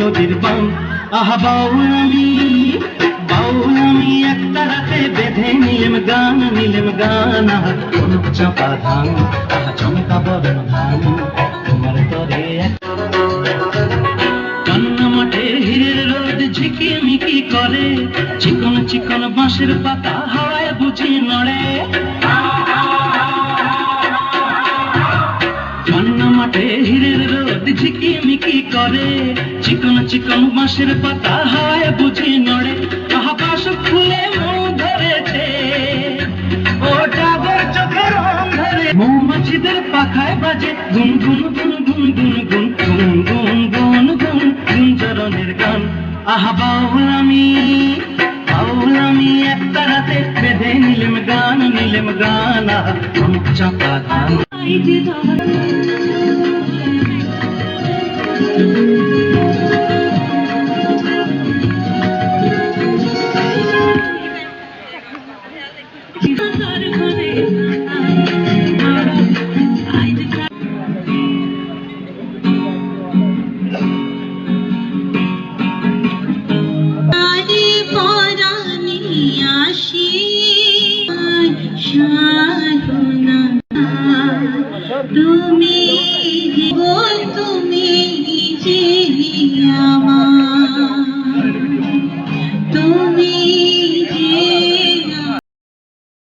নদীর বাম আহা বাউল আমি বাউল আমি একটা রাতে বেঁধে নিলেম গান নিলেম গান আহা চাপা ধান আহা চমকা বরণ ধান তোমার তরে রোদ ঝিকিমিকি করে? চিকন চিকন বাঁশের পাতা হাওয়ায় বুঝি নড়ে। মাঠে করে। চিকন চিকন বাঁশের পাতা বুঝি নড়ে। আহা বাস ফুলে মৌ ধরেছে। ও অন্ধরে। মৌমাছিদের পাখায় বাজে গুন গুন গুন গুন গুন গুন গুন গুন গুন গুন গুন চরণের গান। আহা, বাউল আমি বাউল আমি একটা রাতে বেঁধে নিলেম গান নিলেম গান, আহা চমক চাপা গান। আসি সাধনা তুমি তুমি যে আমার। তুমি